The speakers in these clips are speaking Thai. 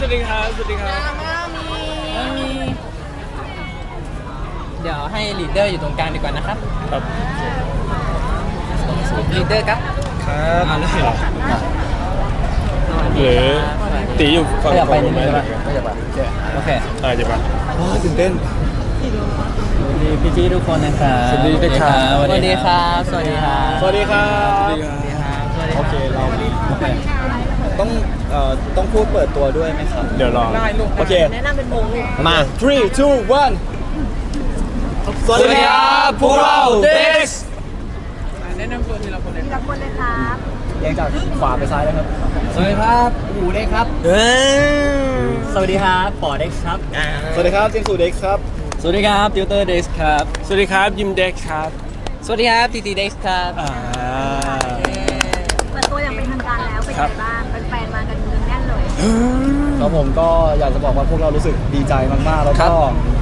สวัสดีครับสวัสดีครับเดี๋ยวให้ลีดเดอร์อยู่ตรงกลางดีกว่านะครับครับลีดเดอร์ครับครับเอาเลยเหรอหรือตีอยู่ฝั่งไม่อยากไปขนี่องไม่ไหมใช่ปะไม่อยากไปโอเคอ่าจะไปตื่นเต้นสวัสดีพี่จี้ทุกคนนะครับ สวัสดีนะครับ สวัสดีครับ สวัสดีครับ สวัสดีครับ สวัสดีครับสวัสดีครับโอเค เราโอเคต้อง เอ่อต้องพูดเปิดตัวด้วยไหมครับ เดี๋ยวรอโอเค แนะนำเป็นวงลูกมา three two one สวัสดีครับพวกเรา Dex ทีละคนเลยครับเรียงจากขวาไปซ้ายเลยครับ สวัสดีครับหูเด็กครับ สวัสดีครับปอเด็กครับ สวัสดีครับเจนสูเด็กครับ สวัสดีครับติวเตอร์เด็กครับ สวัสดีครับยิมเด็กครับ สวัสดีครับตีตีเด็กครับ ครับผมก็อยากจะบอกว่าพวกเรารู้สึกดีใจมากๆ แล้วก็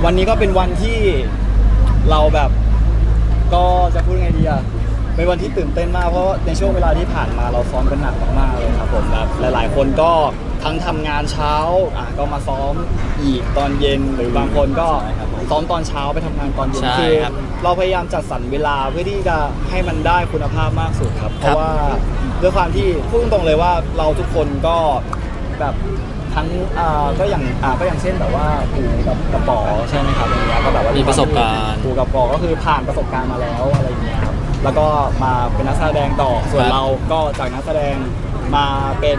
วันนี้ก็เป็นวันที่เราแบบก็จะพูดไงดีอะเป็นวันที่ตื่นเต้นมากเพราะในช่วงเวลาที่ผ่านมาเราซ้อมกันหนักมากๆเลยครับผมแบบหลาย ๆ คนก็ทั้งทำงานเช้าอะก็มาซ้อมอีกตอนเย็นหรือบางคนก็ซ้อมตอนเช้าไปทำงานตอนเย็นใช่คือครับเราพยายามจัดสรรเวลาเพื่อที่จะให้มันได้คุณภาพมากสุดครับเพราะว่า ด้วยความที่พูดตรงๆเลยว่าเราทุกคนก็ แบบทั้งอ่าก็อย่างอ่าก็อย่างเช่นแบบว่าปู่กับกระป๋อใช่ไหมครับอย่างเงี้ยก็แบบว่ามีมีประสบการณ์ปู่กับป๋อก็คือผ่านประสบการณ์มาแล้วอะไรอย่างเงี้ยครับแล้วก็มาเป็นนักแสดงต่อส่วนครับ เราก็จากนักแสดงมาเป็น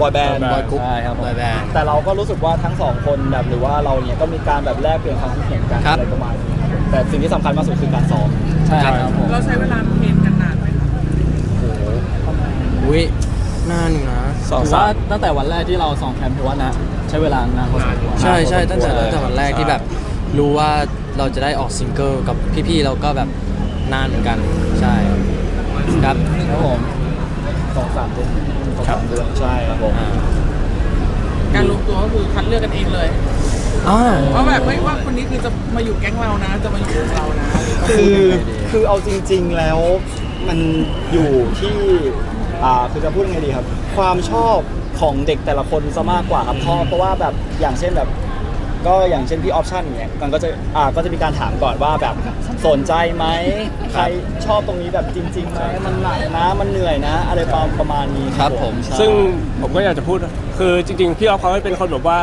บอยแบนด์ boy group ใช่ครับบอยแบนด์ แต่เราก็รู้สึกว่าทั้งสองคนแบบหรือว่าเราเนี่ยก็มีการแบบแลกเปลี่ยนความคิดเห็นกันครับ อะไรประมาณนี้ครับแต่สิ่งที่สำคัญมากสุดคือการซ้อมใช่ครับผมเราใช้เวลาเทรนกันนานไหมครับอุ้ยนานอยู่นะ สองถือสาว่ามตั้งแต่วันแรกที่เราซ้อมแคมป์ถือว่านะ ใช้เวลานานพอสมควรใช่ใช่ตั้งแต่เลยตั้งแต่วันแรกที่แบบ รู้ว่าเราจะได้ออกซิงเกิลกับพี่ๆเราก็แบบนานเหมือนกัน ใช่ครับครับผมสองสามเดือนสองสามเดือนใช่ครับผม อ่าการรวมตัวก็คือคัดเลือกกันเองเลยอ่า ว่าแบบไม่ว่าคนนี้คือจะมาอยู่แก๊งเรานะ จะมาอยู่กับเรานะ คือคือเอาจริง ๆแล้วมันอยู่ที่ อ่าคือจะพูดยังไงดีครับ ความชอบของเด็กแต่ละคนซะมากกว่าครับเพราะเพราะว่าแบบอย่างเช่นแบบ ก็อย่างเช่นพี่ออปชั่นอย่างเงี้ยมันก็จะอ่าก็จะมีการถามก่อนว่าแบบสนใจไหมใครชอบตรงนี้แบบจริงๆไหมมันหนักนะมันเหนื่อยนะ อะไรประประมาณนี้ครับผมใช่ซึ่งผมก็อยากจะพูดคือจริงๆพี่ออฟเขาเป็นคนแบบว่า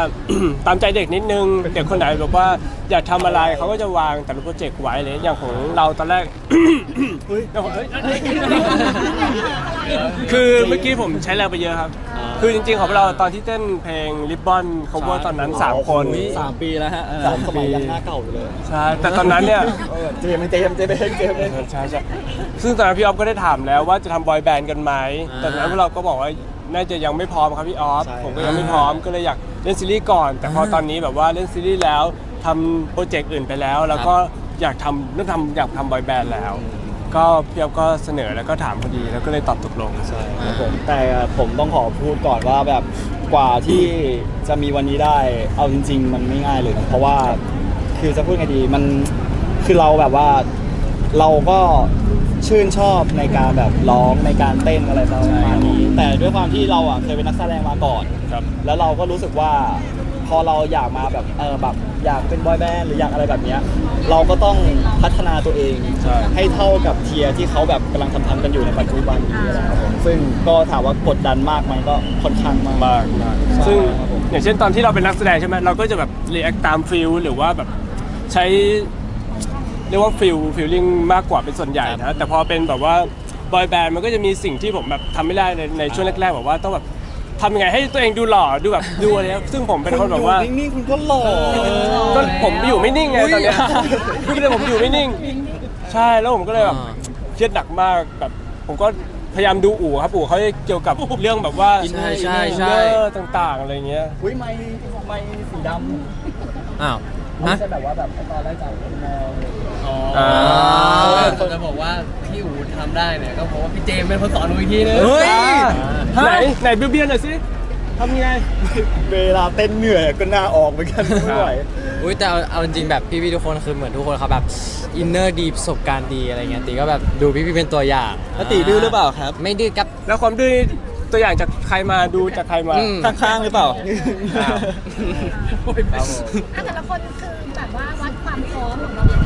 ตามใจเด็กนิดนึงเด็กคนไหนแบบว่าอยากทำอะไรเขาก็จะวางแต่ละโปรเจกต์ไว้เลยอย่างของเราตอนแรกอย่างของเอ้ยเอ้ยคือเมื่อกี้ผมใช้แรงไปเยอะครับ คือจริงๆของเราตอนที่เต้นเพลงริบบอน cover ตอนนั้น 3 คนสามปีแล้วฮะเออสามสมัยยังหน้าเก่าอยู่เลยใช่แต่ตอนนั้นเนี่ยเออเจมส์เจมส์เจมส์เจมส์เจมส์ใช่ใช่ซึ่งตอนนั้นพี่ออฟก็ได้ถามแล้วว่าจะทำบอยแบนด์กันไหมอ่าแต่ตอนนั้นพวกเราก็บอกว่าน่าจะยังไม่พร้อมครับพี่ออฟผมก็ยังไม่พร้อมก็เลยอยากเล่นซีรีส์ก่อน แต่พอตอนนี้แบบว่าเล่นซีรีส์แล้วทำโปรเจกต์อื่นไปแล้ว แล้วก็อยากทำเริ่มทำอยากทำบอยแบนด์แล้ว ก็พี่ออฟก็เสนอแล้วก็ถามพอดีแล้วก็เลยตอบตกลงใช่ ครับผมแต่ผมต้องขอพูดก่อนว่าแบบกว่าที่จะมีวันนี้ได้ เอาจริง ๆ มันไม่ง่ายเลยนะเพราะว่าคือจะพูดไงดีมันคือเราแบบว่าเราก็ชื่นชอบในการแบบร้องในการเต้นอะไรประมาณนี้ แต่ด้วยความที่เราอะเคยเป็นนักแสดงมาก่อน ครับ แล้วเราก็รู้สึกว่าพ อเราอยากมาแบบเออแบบอยากเป็นบอยแบนด์หรืออยากอะไรแบบเนี้ยเราก็ต้องพัฒนาตัวเองใช่ ให้เท่ากับเทียร์ที่เขาแบบกำลังทำทำกันอยู่ในปัจจุบันนี้นะครับผมซึ่งก็ถามว่ากดดันมากไหมก็ค่อนข้างมาก มากมากใช่ซึ่งครับผม อย่างเช่นตอนที่เราเป็นนักแสดงใช่ไหมเราก็จะแบบรีแอคตามฟิลหรือว่าแบบใช้เรียกว่าฟิลฟิลลิ่งมากกว่าเป็นส่วนใหญ่นะแต่พอเป็นแบบว่าบอยแบนด์มันก็จะมีสิ่งที่ผมแบบทำไม่ได้ในในช่วงแรกๆแบบว่าต้องแบบ ทำยังไงให้ตัวเองดูหล่อดูแบบดูอะไรนะซึ่งผมเป็นคนแบบว่าคุณอยู่นิ่งๆคุณก็หล่อ ก็ผมอยู่ไม่นิ่งไงตอนเนี้ยคือเลยผมอยู่ไม่นิ่ง ใช่แล้วผมก็เลยแบบอ่า เครียดหนักมากแบบผมก็พยายามดูอู่ครับอู่เขาจะเกี่ยวกับเรื่องแบบว่าใช่ใช่ใช่อินเนอร์ต่างๆอะไรเงี้ย อุ้ยไม่ไม่สีดำอ้าวไม่ฮะใช่แบบว่าแบบไอ้ตอนแรกจากเป็นแนว อ่าผมจะบอกว่าพี่อูทำได้เนี่ยก็เพราะว่าพี่เจมส์เป็นคนสอนหนูอีกทีนึงเฮ้ย ไหนไหนเบี้ยวๆหน่อยสิทำยังไง เวลาเต้นเหนื่อยก็หน้าออกเหมือนกันไม่ไหว อุ้ยแต่เอาเอาจริงๆแบบพี่ๆทุกคนคือเหมือนทุกคนเขาแบบอินเนอร์ดีประสบการณ์ดีอะไรเงี้ยตีก็แบบดูพี่ๆเป็นตัวอย่างแล้วตีดื้อหรือเปล่าครับ ไม่ดื้อครับแล้วความดื้อตัวอย่างจากใครมาดูจากใครมา อืม ข้างๆหรือเปล่าอ้าวครับผม อะแต่ละคนคือแบบว่าวัดความพร้อมของเรา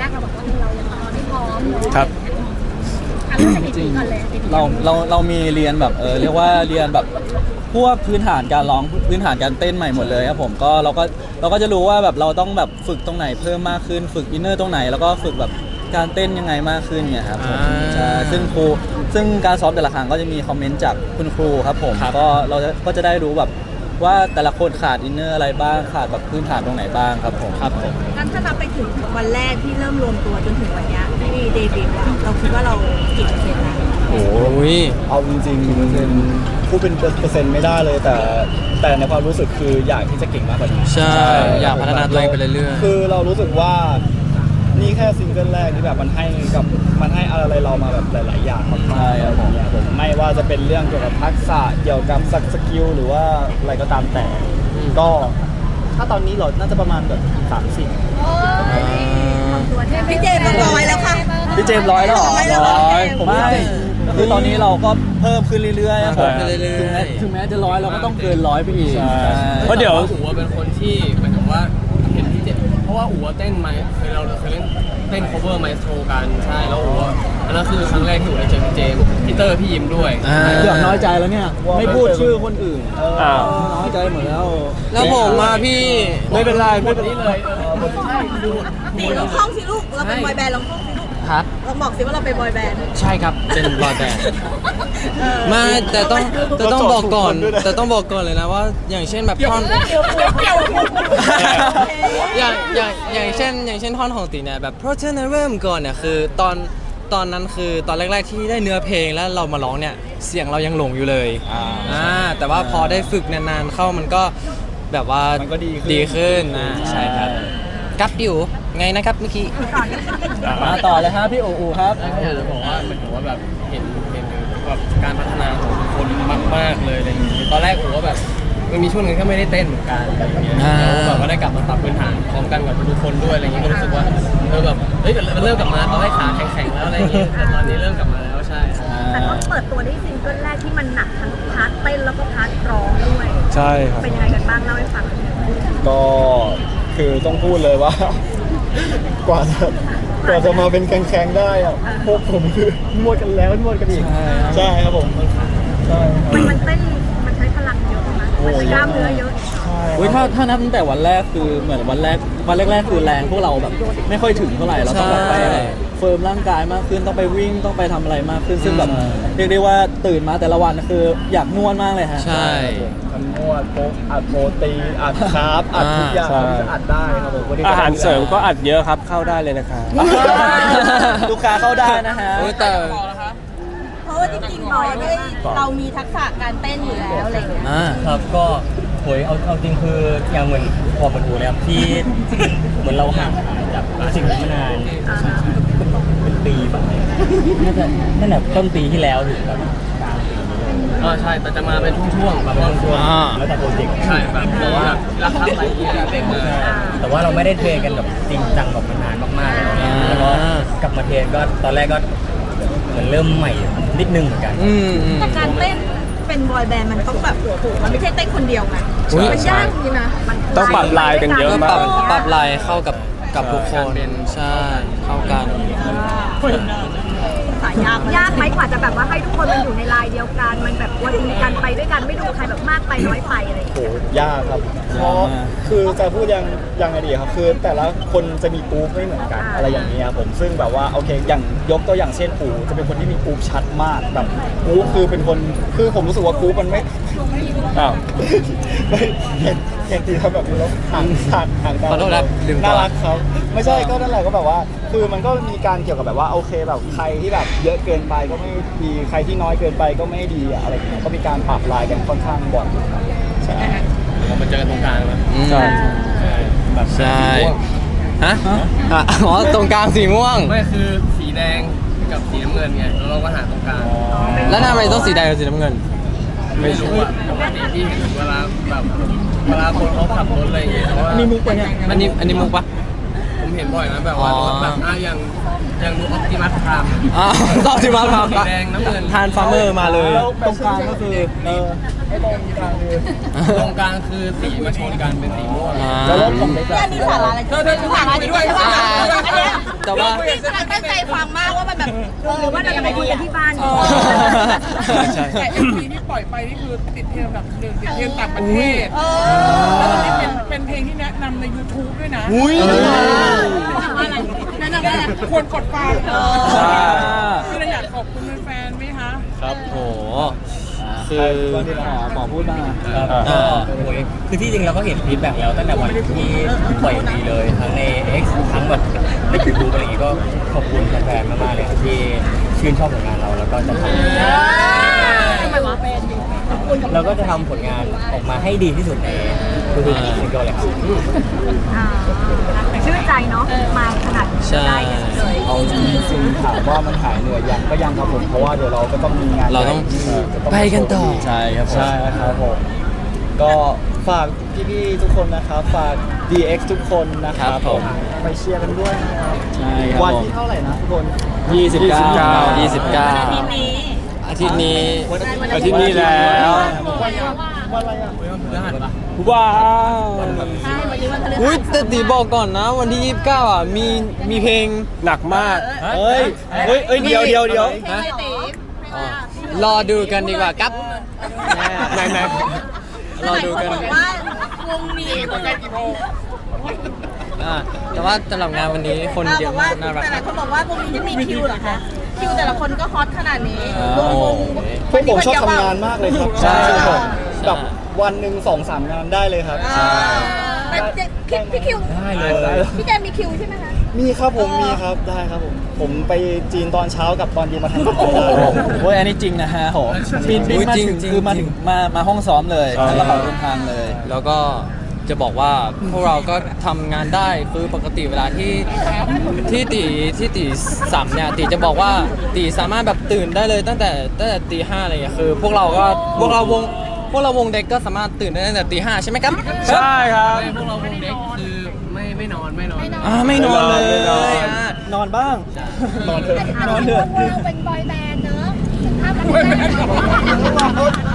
แรกเราบอกว่าเรายังไม่พร้อมเนอะครับอะเริ่มจากอีกก่อนเลยเราเราเรามีเรียนแบบเออเรียกว่าเรียนแบบพวกพื้นฐานการร้องพื้นฐานการเต้นใหม่หมดเลยครับผมก็เราก็เราก็จะรู้ว่าแบบเราต้องแบบฝึกตรงไหนเพิ่มมากขึ้นฝึกอินเนอร์ตรงไหน แล้วก็ฝึกแบบการเต้นยังไงมากขึ้นเนี่ยครับผมอ่าใช่ซึ่งครูซึ่งการซ้อมแต่ละครั้งก็จะมีคอมเมนต์จากคุณครูครับผมครับ ก็เราจะก็จะได้รู้แบบว่าแต่ละคนขาดอินเนอร์อะไรบ้างขาดแบบพื้นฐานตรงไหนบ้างครับผม ครับผม งั้นถ้านับไปถึงวันแรกที่เริ่มรวมตัวจนถึงวันเนี้ยที่เดบิวต์อะเราคิดว่าเรากี่เปอร์เซ็นต์แล้วโอ้โหอุ้ยเอาจริงๆพูดเป็นเปอร์เซ็นต์ไม่ได้เลยแต่แต่ในความรู้สึกคืออยากที่จะเก่งมากกว่านี้ใช่อยากพัฒนาตัวเองไปเรื่อยๆคือเรารู้สึกว่านี่แค่ซิงเกิลแรกที่แบบมันให้กับมันให้อะไรเรามาแบบหลาย ๆ อย่างมากๆใช่ครับผมเนี่ยผมไม่ว่าจะเป็นเรื่องเกี่ยวกับทักษะเกี่ยวกับสกิลหรือว่าอะไรก็ตามแต่ ก็ ถ้าตอนนี้เราน่าจะประมาณแบบสามสิบพี่เจมส์ต้องร้อยแล้วค่ะ พี่เจมส์ร้อยแล้วเหรอร้อยผมไม่ก็คือตอนนี้เราก็เพิ่มขึ้นเรื่อยๆครับผมเพิ่มขึ้นเรื่อยๆ ถึงแม้ถึงแม้จะร้อยเราก็ต้องเกินร้อยไปอีกใช่ใช่เพราะเดี๋ยวอู๋เป็นคนที่หมายถึงว่าเห็นพี่เจเพ ราะว่าอู๋เต้นไหมเคยเราเคยเล่นเต้น cover ไมโทรกันใช่แล้วอู๋อันนั้นคือครั้งแรกที่อู๋ได้เจอพี่เจมส์พี่เตอร์พี่ยิมด้วยอ่า เกือบน้อยใจแล้วเนี่ย ไม่พูดชื่อคนอื่นอ้าว น้อยใจหมดแล้ว แล้วผมมาพี่ ไม่เป็นไร ไม่เป็นนี่ไรเลยนี่ลองท่องสิลูก เราเป็นบอยแบนด์ลองท่องสิลูก ครับลองบอกสิว่าเราเป็นบอยแบนด์ใช่ครับเป็นบอยแบนด์มาแต่ต้องแต่ต้องบอกก่อน แต่ต้องบอกก่อนเลยนะว่า อย่างเช่นแบบท่อน อย่างอย่างอย่างเช่นอย่างเช่นท่อนของตีเนี่ยแบบเพราะเธอนั้นเริ่มก่อนเนี่ยคือตอนตอนนั้นคือตอนแรก ๆ ที่ได้เนื้อเพลงแล้วเรามาร้องเนี่ยเสียงเรายังหลงอยู่เลยอ่าอ่าแต่ว่าพอได้ฝึกนานๆเข้ามันก็แบบว่ามันก็ดีขึ้น ดีขึ้นนะใช่ครับกัดอยู่ ไงนะครับเมื่อกี้มาต่อเลยฮะพี่โออูครับแล้วก็อยากจะบอกว่าเหมือนกับว่าแบบเห็นเห็นแบบการพัฒนาของทุกคนมากๆเลยอะไรอย่างเงี้ยตอนแรกอู๋ก็แบบมันมีช่วงหนึงที่ไม่ได้เต้นเหมือนกันอะไรอย่างเงี้ยอ่าแล้วแบบว่าได้กลับมาปรับพื้นฐานพร้อมกันกับทุกคนด้วยอะไรอย่างเงี้ยก็รู้สึกว่าเออแบบเฮ้ยมันเริ่มกลับมาตอนแรกขาแข็งๆแล้วอะไรอย่างเงี้ยแต่ตอนนี้เริ่มกลับมาแล้วใช่แต่ก็เปิดตัวได้ซิงเกิลแรกที่มันหนักทั้งพาร์ทเต้นแล้วก็พาร์ทร้องด้วยใช่ครับเป็นยังไงกันบ้างเล่าให้ฟังหน่อยก็คือต้องพูดเลยว่า กว่าจะกว่าจะมาเป็นแข็งๆได้อะพวกผมคือนวดกันแล้วนวดกันอีกใช่ครับใช่ครับผมใช่ครับมันมันเต้นมันใช้พลังเยอะมากมันใช้กล้ามเนื้อเยอะอุ้ยถ้าถ้านับตั้งแต่วันแรกคือเหมือนวันแรก วันแรกๆคือแรงพวกเราแบบ ไม่ค่อยถึงเท่าไหร่เราต้องแบบไปใช่เฟิร์มร่างกายมากขึ้นต้องไปวิ่งต้องไปทำอะไรมากขึ้นซึ่งแบบเรียกได้ว่าตื่นมาแต่ละวันคืออยากนวดมากเลยฮะ ใช่มันนวดโปกอัดโปรตีนอัดคาร์บอัดทุกอย่างใช่ที่จะอัดได้ครับผมวันนี้ก็อาหารเสริมก็อัดเยอะครับเข้าได้เลยนะครับ ลูกค้าเข้าได้นะฮะ โอ้ยแต่เพราะว่าจริงๆบอยด้วยเรามีทักษะการเต้นอยู่แล้วอะไรอย่างเงี้ย อ่า ครับก็ โหยเอาเอาจริงคืออย่างเหมือนพอมาดูเลยครับที่เหมือนเราห่างหายจากสิ่งนี้มานานเป็นปีแบบน่าจะนั่นแหละต้นปีที่แล้วถึงแบบอ่าใช่แต่จะมาเป็นช่วงๆแบบว่าช่วงอ่าแล้วแต่โปรเจกต์ใช่แบบแต่ว่าราคาอะไรเงี้ยเต้นมาแต่ว่าเราไม่ได้เทรนกันแบบจริงจังแบบมานานมากๆแล้วเนี่ยแล้วก็กลับมาเทรนก็ตอนแรกก็เหมือนเริ่มใหม่นิดนึงเหมือนกันอืมอืมแต่การเต้น เป็นบอยแบนด์มันต้องแบบมันไม่ใช่เต้นคนเดียวไงอุ๊ย มันยากจริงนะมันต้องปรับลายกันเยอะก็มาปกรับปรับลายเข้ากับกับทุกคนใช่เข้ากัน สายยากยากไหมกว่าจะแบบว่าให้ทุกคนมันอยู่ในลายเดียวกัน มันแบบว่าดีกันไปด้วยกันไม่ดูใครแบบมากไปน้อยไปอะไรอย่างเงี้ยโหยากครับเพราะคือจะพูดยังยังไงดีครับ คือแต่ละคนจะมีกรุ๊ปไม่เหมือนกันอะไรอย่างนี้ยครับผม ซึ่งแบบว่าโอเคอย่างยกตัวอย่างเช่นปูจะเป็นคนที่มีกรุ๊ปชัดมากแบบกรุ๊ปคือเป็นคนคือผมรู้สึกว่ากรุ๊ปมันไม่อ้าวไม่เห็นเห็นทีทำแบบนี้แล้วห่างห่างห่างกันขอโทษครับลืมก่อนน่ารักครับไม่ใช่ก็นั่นแหละก็แบบว่า คือมันก็มีการเกี่ยวกับแบบว่าโอเคแบบใครที่แบบเยอะเกินไปก็ไม่ดีใครที่น้อยเกินไปก็ไม่ดีอะไรอย่างเงี้ยก็มีการปรับลายกันค่อนข้างบ่อยครับใช่ เรามาเจอกันตรงกลางนะอืมใช่ แบบ ใช่สีม่วง ฮะอะอ๋อตรงกลางสีม่วง ไม่คือสีแดงกับสีน้ำเงินไงแล้วเราก็หาตรงกลางแล้วทำไมต้องสีแดงกับสีน้ำเงิน ไม่รู้อะปกติที่เห็นเวลาแบบเวลาคนเขาขับรถอะไรอย่างเงี้ยแต่ว่ามีมุกปะเนี่ย อันนี้อันนี้มุกปะผมผมเห็นบ่อยนะแบบว่าอ๋อ แบบอะอย่างอ ย่างดูออปติมัสพรามอ่าต่อที่มาครับสีแดงน้ำเงินทานฟาร์เมอร์มาเลย แล้วตรงกลางก็คือเออไอ้ตรงกลางคือตรงกลางคือสีมาชนกันเป็นสีม่วงอ่า แล้วรถของเด็กอะมีสาระอะไรเธอเธอคุยไปด้วยใช่ปะอ่าแต่ว่า พี่กำลังตั้งใจฟังมากว่ามันแบบเออว่าเราจะไปคุยกันที่บ้านใช่ แต่เอ็มวีที่ปล่อยไปนี่คือติดเทรนด์แบบหนึ่งติดเทรนด์ต่างประเทศเอแล้วอมันนี่เป็นเป็นเพลงที่แนะนำใน YouTube ด้วยนะ อุ้ยอะไรนั่นน่ะนั่นน่ะควรกดฟังใช่คือเราอยากขอบคุณแฟนๆไหมคะ ครับโหคืคืออตอนที่หมอหมอพูดบ้างอะครับก็โอ้ยคือที่จริงเราก็เห็นฟีดแบ็กแล้วตั้งแต่วันที่ปล่อยดีเลย ทั้งใน X ทั้งแบบในยูทูบอะไรอย่างงี้ก็ขอบคุณแฟนๆมากๆเลยครับที่ชื่นชอบผลงานเราแล้วก็จะทำ ทำไมวะเป็นเราก็จะทำผลงานออกมาให้ดีที่สุดใน ทุกๆซิงเกิลเลยครับอ่าชื่นใจเนาะมาขนาดนี้ใช่ ได้กันเลยเอาจริงๆถามว่ามันหายเหนื่อยยังก็ยังครับผมเพราะว่าเดี๋ยวเราก็ต้องมีงานเราต้องใหญ่ที่จะไปกันต่อ ใช่ครับผมใช่ครับผมก็ฝากพี่ๆทุกคนนะครับฝาก DX ทุกคนนะครัครับบผม ไปเชียร์กันด้วยนะครับใช่ครับวันผมที่เท่าไหร่นะทุกคน29 29ทีนี้อาทิตย์นี้อาทิตย์นี้ แล้ววันอะไรอะว้าวใช่วันนี้วันพฤหัสอุ้ยแต่ตีบอกก่อนนะ วันที่ 29 อะมีมีเพลงหนักมากเฮ้ยเฮ้ยเฮ้ยเดี๋ยวเดี๋ยวเดี๋ยวเพลงอะไรตีอ๋อรอดูกันดีกว่าครับไหนไหนรอดูกันบอกว่าวงนี้คืออ่าแต่ว่าสำหรับงานวันนี้คนเยอะมากน่ารักแต่หลายคนบอกว่าวงนี้จะมีคิวเหรอคะ คิวแต่ละคนก็ฮอตขนาดนี้อ่าวงวงพวกผมชอบทำงานมากเลยครับใช่ผมใช่แบบวันหนึ่งสองสามงานได้เลยครับ อ่าแต่พี่พี่คิว ได้เลย พี่แจมมีคิวใช่ไหมคะ มีครับผมมีครับได้ครับผม ผมไปจีนตอนเช้ากับตอนเย็นมาทำงานโอ้โหเว้ยอันนี้จริงนะฮะโหบินบินมาจริงถึงจริงคือมาถึงมามาห้องซ้อมเลยแล้วกระเป๋าเดินทางเลย แล้วก็ จะบอกว่าพวกเราก็ทำงานได้คือปกติเวลาที่ที่ตีที่ตีสามเนี่ยตีจะบอกว่าตีสามารถแบบตื่นได้เลยตั้งแต่ตั้งแต่ตีห้าอะไรอย่างเงี้ยคือพวกเราก็พวกเราวงพวกเราวงเด็กก็สามารถตื่นได้ตั้งแต่ตีห้าใช่ไหมครับใช่ครับพวกเราวงเด็กคือไม่ไม่นอนไม่นอนอ่าไม่นอนเลยไม่นอนอะนอนบ้าง นอนเถอะอันนอนนี้เถอะพวกเราเป็นบอยแบนด์เนอะภาพมันเป็น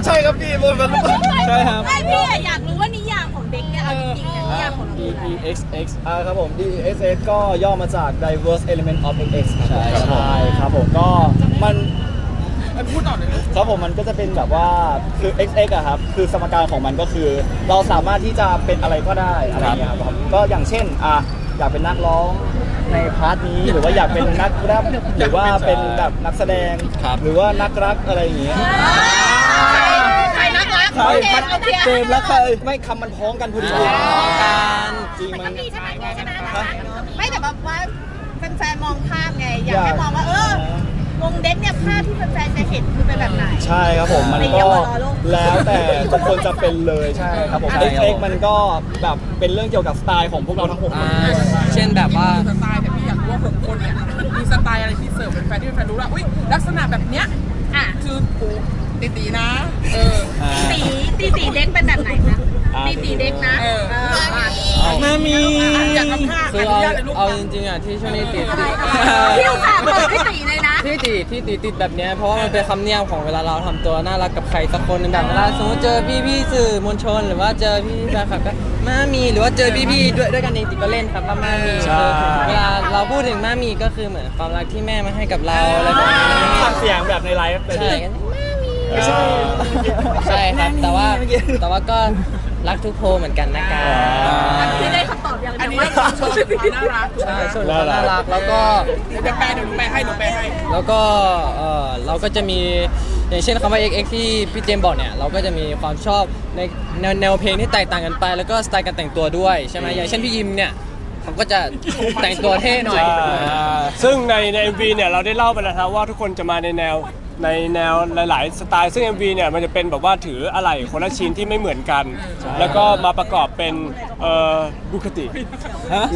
ใช่ครับพี่บนมันใช่ครับไอพี่อะอยากรู้ว่านิ จริงๆเนี่ยนิยามของเราคืออะไร DEXX อ่าครับผม DEXX ก็ย่อมาจาก Diverse Element of XX ครับใช่ครับผมใช่ครับผมก็มันเอ้ยพูดต่อเลยลูกครับผมมันก็จะเป็นแบบว่าคือ XX อะครับคือสมการของมันก็คือ เราสามารถที่จะเป็นอะไรก็ได้อะไรอย่างเงี้ยครับก็อย่างเช่นอะอยากเป็นนักร้องในพาร์ทนี้หรือว่าอยากเป็นนักแรปหรือว่าเป็นแบบนักแสดงครับหรือว่านักรักอะไรอย่างเงี้ยใครนักรัก ใครเจมส์เอาเทียเกมแล้วใครไม่คำมันพ้องกันพอดีการจริงมันมัก็นมีใช่ไหมใช่ไหมไม่แต่แบบว่าแฟนๆมองภาพไง อยากให้มองว่าเออวงเด็กเนี่ยภาพที่แฟนๆจะเห็นคือเป็นแบบไหน ใช่ครับผมมันไม่เกี่ก็ยวกับล้อโลกแล้วแต่ทุกคนจะเป็นเลยใช่ครับผมใช่ครับ XX มันก็แบบเป็นเรื่องเกี่ยวกับสไตล์ของพวกเราทั้งหกคอ่านเช่นแบบว่า สไตล์แต่พี่อยากรู้ว่าหกคนเนี่ยมีสไตล์อะไรที่เสิร์ฟเป็นแฟนที่เป็นแฟนรู้ว่าอุ้ยลักษณะแบบเนี้ยอะคือโอ้ ตีตีๆนะ เออ ตีตีตีเด็กเป็นแบบไหนคะตีตีเด็กนะเออเออมามามีอยากทำท่าคืออนุเอาญาตเลยลูกเอาจริงๆอะที่ช่วงนี้ติดอะไรติดพี่ลูกค้าเปิดให้ตีเลยนะที่ติดที่ติดติดแบบเนี้ยเพราะว่ามันเป็นคำเนียมของเวลาเราทำตัวน่ารักกับใครสักคนหนึงแบบเวลาสมมติเจอพี่พี่ๆสื่อมวลชน หรือว่าเจอพี่แฟนคลับก็มามีหรือว่าเจอพี่พี่ๆด้วยด้วยกันเองติดก็เล่นครับว่ามามีใช่คือเวลาเราพูดถึงมามีก็คือเหมือนความรักที่แม่มาให้กับเราอะไรแบบนี้ทำเสียงแบบในไลฟ์เลยใช่กัน ใช่ ใช่ครับ แต่ว่าแต่ว่าก็รักทุกโพลเหมือนกันนะครับพี่ได้คำตอบอย่างอันเดียวนี้ว่าโชว์ถึงความน่ารักใช่ส่วนความน่ารักแล้วก็ เดี๋ยวแปลเดี๋ยวหนูแปลให้หนูแปลให้ แล้วก็เออเราก็จะมีอย่างเช่นคำว่า XX ที่พี่เจมส์บอกเนี่ย เราก็จะมีความชอบในแนวแนวเพลงที่แตกต่างกันไป แล้วก็สไตล์การแต่งตัวด้วยใช่ไหมอย่างเช่นพี่ยิมเนี่ยเขาก็จะแต่งตัวเท่หน่อยซึ่งในใน MV เนี่ยเราได้เล่าไปแล้วครับว่าทุกคนจะมาในแนว ในแนวหลาย ๆ สไตล์ซึ่ง MV เนี่ยมันจะเป็นแบบว่าถืออะไรคนละชิ้นที่ไม่เหมือนกัน แล้วก็มาประกอบเป็นเอ่อบุคติ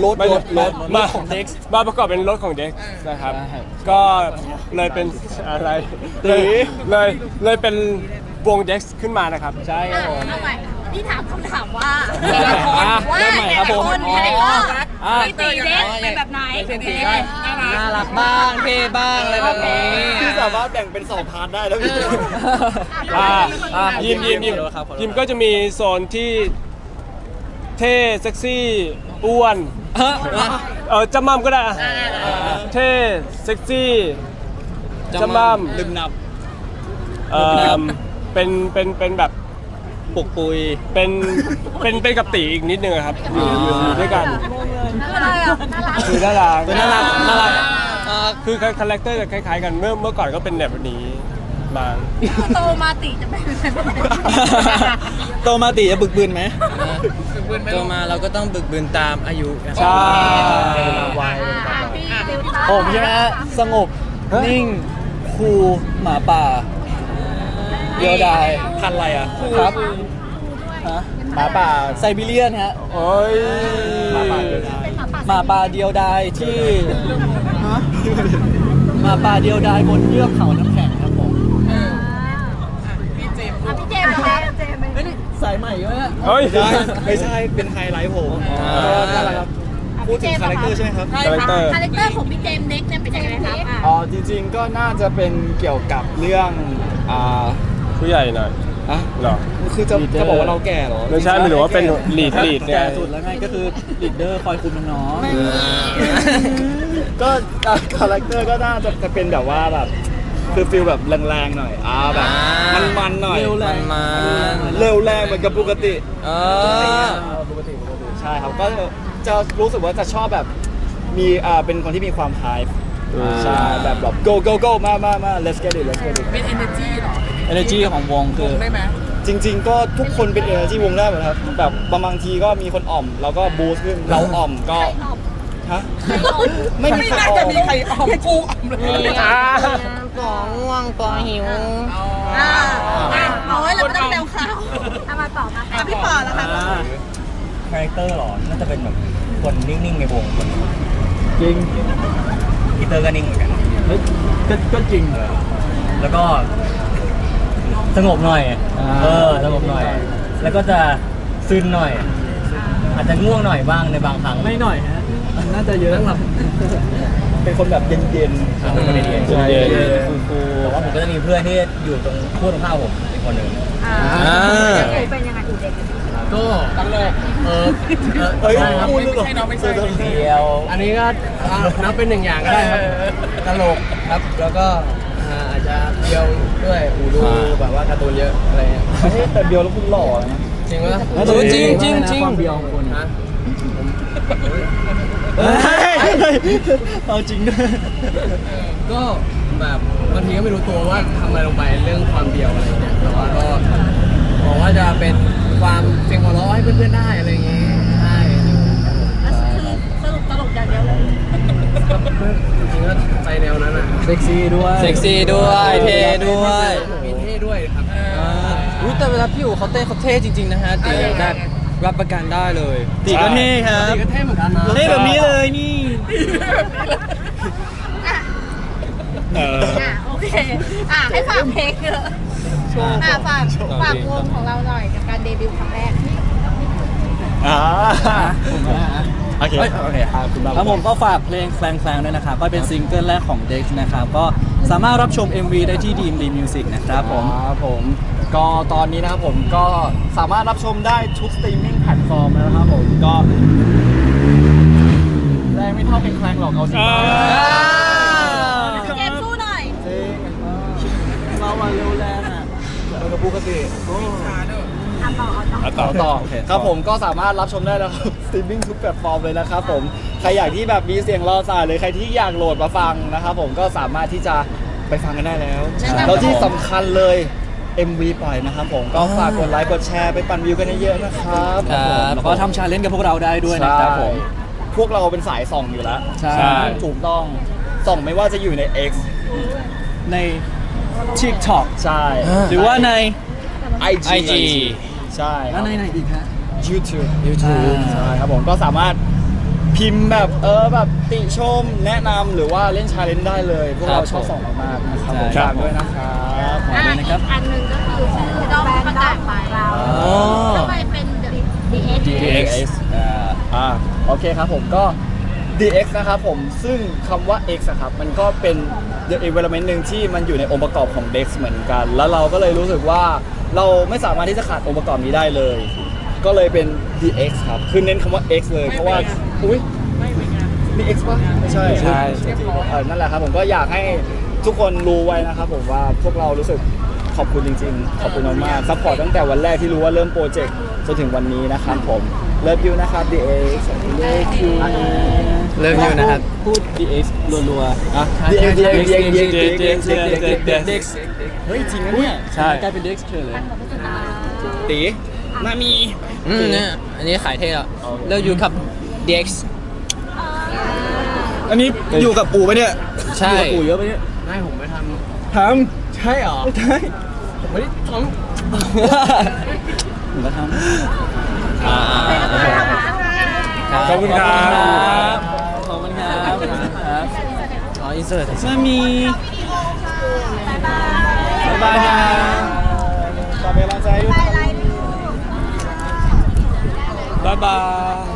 รถไม่รถรถมาของเด็กมาประกอบเป็นรถของเด็กนะครับ ก็เลยเป็นอะไรเลยเลยเลยเป็นวงเด็กขึ้นมานะครับ ใช่ครับผมเอาใหม่ นี่ถามคำถามว่าอะว่าเริ่มใหม่ครับผมคนอ๋อไหนว่าอะพี่ตีเด็กเป็นแบบไหนเช่นตีก็น่ารักบ้างเท่บ้างอะไรแบบนี้ที่สามารถแบ่งเป็นสองพาร์ทได้แล้วพี่อ่าอะยิมยิมยิมขอโทษครับขอโทษยิมก็จะมีโซนที่เท่เซ็กซี่อ้วนฮะเออจำมั่มก็ได้อะเท่เซ็กซี่จำมั่มลืมนับเออเป็นเป็นเป็นแบบ ปุกปุยเป็นเป็นเป็นกับตีอีกนิดนึงอะครับอยู่อยู่อยู่ด้วยกันคืออะไรอะน่ารักคือน่ารักคือน่ารักน่ารักอ่าคือคาแรคเตอร์จะคล้ายๆกันเมื่อเมื่อก่อนก็เป็นแบบนี้มาโตมาติจะเป็นแบบไหนโตมาตีจะบึกบืนไหม โตมาเราก็ต้องบึกบืนตามอายุนะใช่ผมใช่ไหมฮะสงบ นิ่ง คูลหมาป่า เดียวดายพันอะไรอะครับฮะหมาป่าไซบีเรียนฮะโอ้ยหมาป่าเดียวดายหมาป่าเดียวดายที่ฮะหมาป่าเดียวดายบนเยือกเขาน้ำแข็งครับผมพี่เจมส์พี่เจมส์นะคะเจมส์เฮ้ยนี่สายใหม่เยอะเฮ้ย ไม่ใช่ไม่ใช่เป็นไฮไลท์ผมนั่นแหละครับพูดถึงคาแรคเตอร์ใช่ไหมครับ คาแรคเตอร์ คาแรคเตอร์ของพี่เจมส์เน็กเนี่ยเป็นยังไงครับอะอ๋อจริงๆก็น่าจะเป็นเกี่ยวกับเรื่องอ่า ผู้ใหญ่หน่อยอะเหรอ คือจะจะบอกว่าเราแก่เหรอไม่ใช่หมายถึงว่าเป็น lead lead ไงแก่สุดแล้วไงก็คือลีดเดอร์คอยคุมน้องๆก็อะคาแรคเตอร์ก็น่าจะจะเป็นแบบว่าแบบคือฟิลแบบแรงๆหน่อยอ่าแบบมันๆหน่อย เร็วแรงมันเร็วแรงเหมือนกับปกติเออปกติปกติใช่ครับก็จะรู้สึกว่าจะชอบแบบมีอ่าเป็นคนที่มีความไฮอืมใช่แบบแบบ go go go มามามา let's get it let's get it เป็น energy เหรอ energy ของวงคือ ได้ไหมจริง ๆ ก็ทุกคนเป็น energy วงได้หมดครับแบบบางทีก็มีคนอ่อมเราก็บูสต์ขึ้นเราอ่อมก็ฮะไม่มีไม่ใครน่าอ่จะอมมีใครออมกูออมเลย อ่าปอง่วงปอหิว อ่าอะเอาไว้เราไม่ต้องแซวเขาทำมาต่อมาอะพี่ปอแล้วค่ะคาแรคเตอร์หรอ น่าจะเป็นแบบคนนิ่ง ๆ ในวงคนหนึ่งจริงพีเตอร์ก็นิ่งเหมือนกัน เฮ้ยก็ก็จริง แล้วก็ สงบหน่อยอ่า เออสงบหน่อย แล้วก็จะซึนหน่อย อาจจะง่วงหน่อยบ้างในบางครั้ง ไม่หน่อยฮะ น่าจะเยอะครับ เป็นคนแบบเย็นๆเป็นคนเย็นๆเย็นแต่ว่าผมก็จะมีเพื่อนที่อยู่ตรงคู่ตรงข้ามผมอีกคนหนึ่งอ่าอ่า เป็นยังไงอูเด็กก็ตลกเออเออเฮ้ยใช่ครับพูดด้วยเหรอไม่ใช่น้องไม่ใช่เดียว อันนี้ก็อะนับเป็นหนึ่งอย่างก็ได้ครับตลกครับ แล้วก็อ่าอาจจะเดียว ด้วยอูดูแบบว่าการ์ตูนเยอะอะไรเงี้ยเฮ้ยแต่เดียวแล้วคุณหล่อนะจริงปะเออจริงจริงจริงความเบียวของคุณฮะเอาจริงด้วยก็แบบบางทีก็ไม่รู้ตัวว่าทำอะไรลงไปเรื่องความเดียวอะไรเงี้ยแต่ว่าก็บอกว่าจะเป็นความเสียงหัวเราะให้เพื่อนๆได้อะไรอย่างงี้ใช่ สรุปตลกอย่างเดียวเลย จริงๆก็ไปแนวนั้นอะเซ็กซี่ด้วยเซ็กซี่ด้วยเท่ด้วยมีเท่ด้วยครับอ่าอุ๊ยแต่เวลาพี่อู๋เขาเต้นเขาเท่จริง ๆ นะฮะตีแบบรับประกันได้เลยตีก็เท่ครับนี่ก็เท่เหมือนกันนะเท่แบบนี้เลยนี่เอออะโอเค อะให้ฝากเพลงเถอะอะฝากฝากวงของเราหน่อยกับการเดบิวต์ครั้งแรกอ่าผมก็นะ โอเค โอเคครับคุณบ้าครับผมก็ฝากเพลงแฟงๆด้วยนะครับก็เป็นซิงเกิลแรกของ Dex นะครับ ก็สามารถรับชม MV ได้ที่ DMD Music นะครับผม ครับผมก็ตอนนี้นะครับผมก็สามารถรับชมได้ทุกสตรีมมิ่งแพลตฟอร์มแล้วนะครับผมก็แรงไม่เท่าเป็นแคลงหรอกเอาจริงอ่าเจมส์สู้หน่อย จริงเรามาเร็วแรงอะเรากับปกติอะต่ อเอาต่ออะต่อ ต่อโอเค ครับผมก็สามารถรับชมได้แล้วครับ สตรีมมิ่งทุกแพลตฟอร์มเลยนะครับผม ใครอยากที่แบบมีเสียงรอสายหรือใครที่อยากโหลดมาฟังนะครับผมก็สามารถที่จะไปฟังกันได้แล้ว ใช่ครับ แล้วที่สำคัญเลย MV ปล่อยนะครับผมก็ฝากกดไลค์กดแชร์ไปปั่นวิวกันเยอะๆนะครับครับแล้วก็ทำชาเลนจ์กับพวกเราได้ด้วยนะครับผมใช่พวกเราเป็นสายส่องอยู่แล้ว ใช่ ถูกต้องส่องไม่ว่าจะอยู่ใน X ใน TikTok ใช่ หรือว่าใน IG IG ช่แล้วในไหนอีกฮะ YouTube YouTube ใช่ครับผมก็สามารถพิมพ์แบบเออแบบติชมแนะนำหรือว่าเล่นชาเลนจ์ได้เลย พวกเราชอบสองมากๆนะครับผมฝากด้วยนะครับอัอันหนึ่งก็คือชื่อด้อมประกาศไปเราอ๋อ ทำไมเป็น The DX DX อ่าโอเคครับผมก็ DX นะครับผมซึ่งคำว่า X อะครับมันก็เป็น the environment หนึ่งที่มันอยู่ในองค์ประกอบของ Dex เหมือนกัน แล้วเราก็เลยรู้สึกว่าเราไม่สามารถที่จะขาดองค์ประกอบนี้ได้เลย ก็เลยเป็น DX ครับคือเน้นคำว่า X เลยเพราะว่าอุ้ยนี่ X ปะไม่ใช่ใช่ เออนั่นแหละครับผมก็อยากให้ทุกคนรู้ไว้นะครับผมว่าพวกเรารู้สึกขอบคุณจริง ๆ ขอบคุณมากๆซัพพอร์ตตั้งแต่วันแรกที่รู้ว่าเริ่มโปรเจกต์จนถึงวันนี้นะครับผม เลิฟยูนะครับ DX เลิฟยูเลิฟยูนะครับ พูด DX รัวอะ DX DX DX DX DX DX DX เฮ้ยจริงนะเนี่ยใช่กลายเป็น DX เฉยเลยตีมามีอืมเนี่ยอันนี้ขายเท่แล้วเลิกอยู่กับ DX อันนี้อยู่กับปู่ปะเนี่ยใช่อยู่กับปู่เยอะปะเนี่ยไม่ผมไม่ททำใช่เหรอใช่ำผมไม่ได้ทผมก็ทำ อ่าขอบคุณครับ ขอบคุณครับครับอ๋ออินเสิร์ตมามีบ๊ายบายนะขอไป็นกำลังใจให้ด้วยบ๊ายบาย